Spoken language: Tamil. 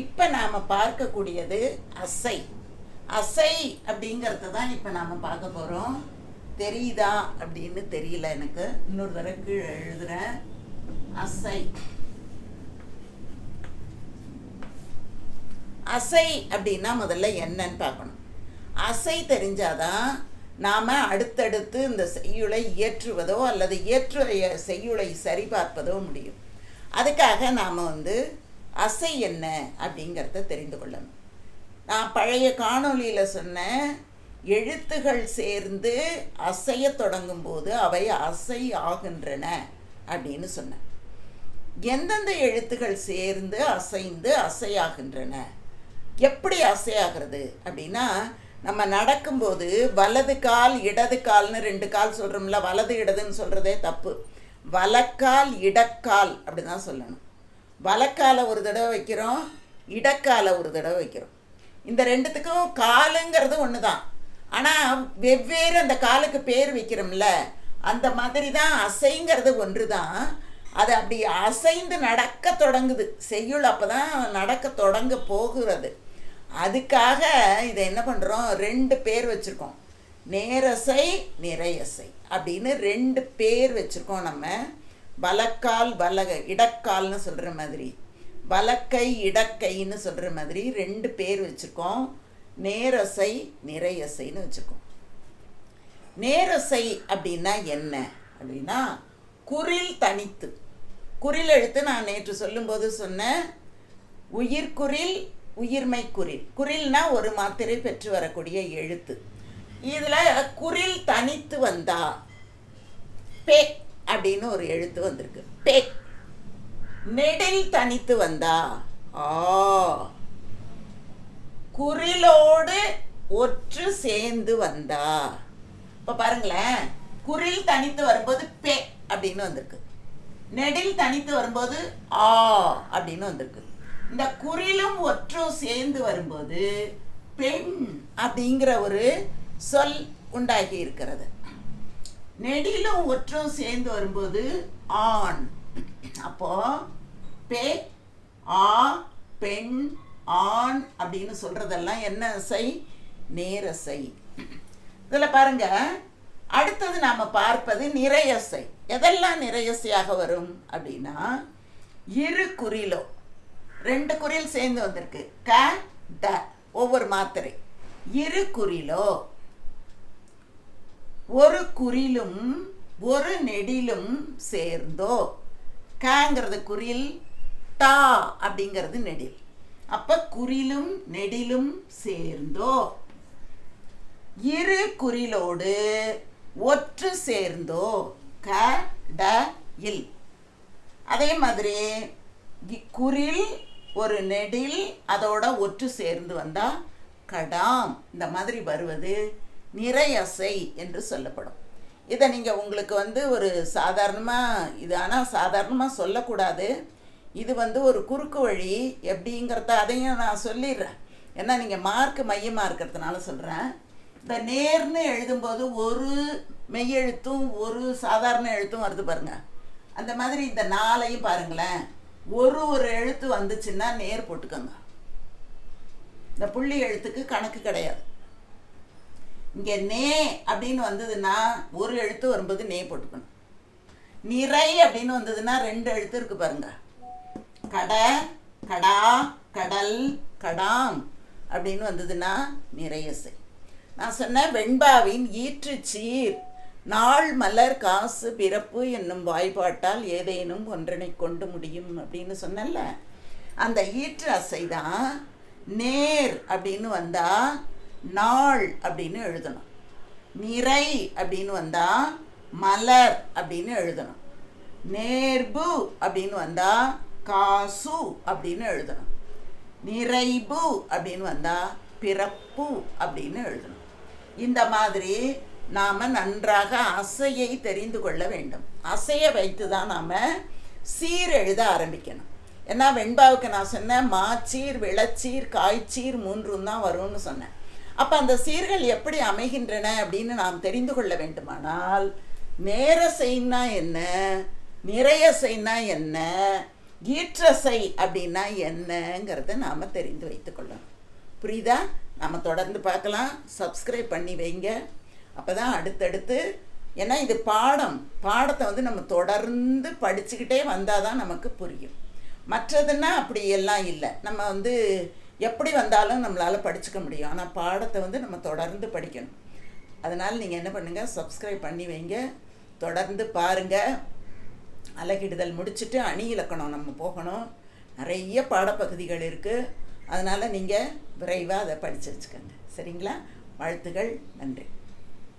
இப்போ நாம் பார்க்கக்கூடியது அசை. அசை அப்படிங்கிறத தான் இப்போ நாம் பார்க்க போகிறோம் தெரியுதா அப்படின்னு தெரியல எனக்கு. இன்னொரு தடவை கீழே எழுதுகிறேன் அசை. அசை அப்படின்னா முதல்ல என்னன்னு பார்க்கணும். அசை தெரிஞ்சாதான் நாம் அடுத்தடுத்து இந்த செய்யுளை இயற்றுவதோ அல்லது இயற்று செய்யுளை சரிபார்ப்பதோ முடியும். அதுக்காக நாம் வந்து அசை என்ன அப்படிங்கிறத தெரிந்து கொள்ளணும். நான் பழைய காணொளியில் சொன்னேன் எழுத்துகள் சேர்ந்து அசைய தொடங்கும் போது அவை அசை ஆகின்றன அப்படின்னு சொன்னேன். எந்தெந்த எழுத்துகள் சேர்ந்து அசைந்து அசையாகின்றன? எப்படி அசையாகிறது அப்படின்னா நம்ம நடக்கும்போது வலது கால் இடது கால்னு ரெண்டு கால் சொல்கிறோம்ல வலது இடதுன்னு சொல்கிறதே தப்பு. வலக்கால் இடக்கால் அப்படி தான் சொல்லணும். வலக்கால ஒரு தடவை வைக்கிறோம் இடக்கால ஒரு தடவை வைக்கிறோம். இந்த ரெண்டுத்துக்கும் காலுங்கிறது ஒன்று தான் ஆனால் வெவ்வேறு அந்த காலுக்கு பேர் வைக்கிறோம்ல அந்த மாதிரி தான் அசைங்கிறது ஒன்று தான் அது அப்படி அசைந்து நடக்க தொடங்குது. செய்யுள் அப்போ தான் நடக்க தொடங்க போகிறது. அதுக்காக இதை என்ன பண்ணுறோம் ரெண்டு பேர் வச்சுருக்கோம். நேரசை நிறையசை அப்படின்னு ரெண்டு பேர் வச்சுருக்கோம் நம்ம. வலக்கால் வலக இடக்கால்னு சொல்கிற மாதிரி. வலக்கை இடக்கைன்னு சொல்கிற மாதிரி ரெண்டு பேர் வச்சுருக்கோம். நேரசை நிறையசைன்னு வச்சுருக்கோம். நேரசை அப்படின்னா என்ன? அப்படின்னா குரில் தனித்து. குரில் எழுத்து நான் நேற்று சொல்லும்போது சொன்னேன். உயிர்குரில் உயிர்மை குரில். குரில்னா ஒரு மாத்திரை பெற்று வரக்கூடிய எழுத்து. இதில் குரில் தனித்து வந்தா பே அப்படின்னு ஒரு எழுத்து வந்திருக்கு. பேக் நெடில் தனித்து வந்தா? ஆ. குரிலோடு ஒற்று சேர்ந்து வந்தா? இப்போ பாருங்களேன். குரில் தனித்து வரும்போது பே அப்படின்னு வந்திருக்கு. நெடில் தனித்து வரும்போது ஆ அப்படின்னு வந்திருக்கு. இந்த குறிலும் ஒற்றும் சேர்ந்து வரும்போது பெண் அப்படிங்கிற ஒரு சொல் உண்டாகி இருக்கிறது. நெடிலும் ஒற்றும் சேர்ந்து வரும்போது ஆண். அப்போ பே ஆ பெண் ஆண் அப்படின்னு சொல்றதெல்லாம் என்ன அசை? நேரசை இதில் பாருங்க அடுத்தது நாம் பார்ப்பது நிறையசை எதெல்லாம் நிறையசையாக வரும் அப்படின்னா இரு குறிலோ. ரெண்டு குறில் சேர்ந்து வந்திருக்கு. க ட. ஒவ்வொரு மாத்திரை. இரு குறிலோ. ஒரு குறிலும் ஒரு நெடிலும் சேர்ந்தோ. கங்கிறது குறில் டா அப்படிங்கிறது நெடில். அப்போ குறிலும் நெடிலும் சேர்ந்தோ. இரு குறிலோடு ஒற்று சேர்ந்தோ. க ட இல். அதே மாதிரி குரில் ஒரு நெடில் அதோட ஒற்று சேர்ந்து வந்தால் கடாம். இந்த மாதிரி வருவது நிறையசை என்று சொல்லப்படும். இதை நீங்கள் உங்களுக்கு வந்து ஒரு சாதாரணமாக இது ஆனால் சாதாரணமாக சொல்லக்கூடாது. இது வந்து ஒரு குறுக்கு வழி எப்படிங்கிறத அதையும் நான் சொல்லிடுறேன். ஏன்னா நீங்கள் மார்க் மையமாக இருக்கிறதுனால சொல்கிறேன் இந்த நேர்னு எழுதும்போது ஒரு மெய்யெழுத்தும் ஒரு சாதாரண எழுத்தும் வருது பாருங்க. அந்த மாதிரி இந்த நாளையும் பாருங்களேன். ஒரு ஒரு எழுத்து வந்துச்சுன்னா நேர் போட்டுக்கோங்க. இந்த புள்ளி எழுத்துக்கு கணக்கு கிடையாது. இங்கே நே அப்படின்னு வந்ததுன்னா ஒரு எழுத்து வரும்போது நே போட்டுக்கணும். நிறை அப்படின்னு வந்ததுன்னா ரெண்டு எழுத்து இருக்கு பாருங்க. கடை கடா கடல் கடாம் அப்படின்னு வந்ததுன்னா நிறையசை நான் சொன்னேன் வெண்பாவின் ஈற்று சீர் நாள் மலர் காசு பிறப்பு என்னும் வாய்ப்பாட்டால் ஏதேனும் ஒன்றனை கொண்டு முடியும் அப்படின்னு சொன்னல அந்த ஈற்று அசை தான் நேர் அப்படின்னு வந்தால் நாள் அப்படின்னு எழுதணும். நிறை அப்படின்னு வந்தால் மலர் அப்படின்னு எழுதணும். நேர்பு அப்படின்னு வந்தால் காசு அப்படின்னு எழுதணும். நிறைவு அப்படின்னு வந்தால் பிறப்பு அப்படின்னு எழுதணும். இந்த மாதிரி நாம் நன்றாக அசையை தெரிந்து கொள்ள வேண்டும். அசையை வைத்து தான் நாம் சீர் எழுத ஆரம்பிக்கணும். ஏன்னா வெண்பாவுக்கு நான் சொன்னேன் மாச்சீர் விளச்சீர் காய்ச்சீர் மூன்றும் தான் வரும்னு சொன்னேன். அப்போ அந்த சீர்கள் எப்படி அமைகின்றன அப்படின்னு நாம் தெரிந்து கொள்ள வேண்டுமானால் நேர செய்னா என்ன நிறைய செய்னா என்ன ஈற்ற செய் அப்படின்னா என்னங்கிறத நாம் தெரிந்து வைத்துக்கொள்ளணும் புரியுதா? நம்ம தொடர்ந்து பார்க்கலாம். சப்ஸ்கிரைப் பண்ணி வைங்க. அப்போ தான் அடுத்தடுத்து ஏன்னா இது பாடம். பாடத்தை வந்து நம்ம தொடர்ந்து படிச்சுக்கிட்டே வந்தால் தான் நமக்கு புரியும். மற்றதுன்னா அப்படி எல்லாம் இல்லை. நம்ம வந்து எப்படி வந்தாலும் நம்மளால் படிச்சுக்க முடியும். ஆனால் பாடத்தை வந்து நம்ம தொடர்ந்து படிக்கணும். அதனால் நீங்கள் என்ன பண்ணுங்கள் சப்ஸ்கிரைப் பண்ணி வைங்க. தொடர்ந்து பாருங்கள் அலகிடுதல் முடிச்சுட்டு அணி இலக்கணம் நம்ம போகணும். நிறைய பாடப்பகுதிகள் இருக்குது அதனால் நீங்கள் விரைவாக அதை படித்து வச்சுக்கோங்க. சரிங்களா? வாழ்த்துகள். நன்றி.